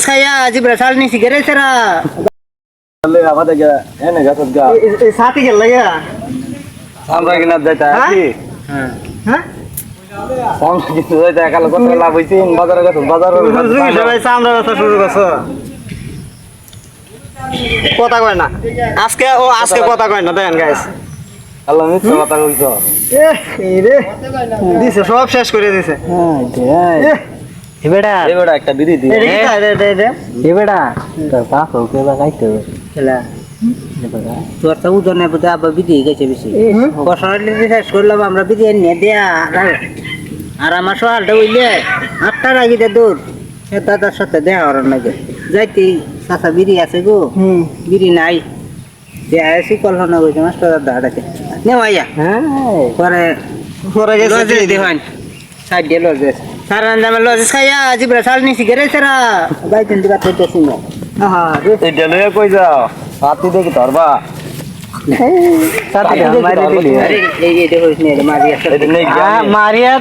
Kaya ni Sati gel ya. হ্যাঁ? Hah? কথা কয় না আজকে ও আজকে কথা কয় না দেখেন গাইস আল্লাহ মিথ্যা কথা কইছ এই রে দিছে সব শেষ করে দিছে এবেটা এবারে একটা বিড়ি দি তোর ওকে লাগাইতে হবে। খেলা। তোর তো উদনে আবার বিধি গেছে বেশি। শেষ করলাম আমরা বিরিয়ানি নিয়ে দেয়া। আর- আমার সকালটা বুঝলে আটটার আগে দে দূর এ দাদার সাথে দেখা করার নাকি যাইতে চাচা বিড়ি আছে গো। বিড়ি নাই। দেয়া আছি কল্পনা করছে মাস্টার দাদাকে নে ভাইয়া। হ্যাঁ। পরে পরে সাইড দিয়ে লজেস সারা দামে লজেস খাইয়া জিবরা সাল নিছি গেরে সেরা বাইতেন দিবা তো দেছি না আহা রে। লয়ে কই যাও? হাতি দেখি ধরবা। নে মারিয়া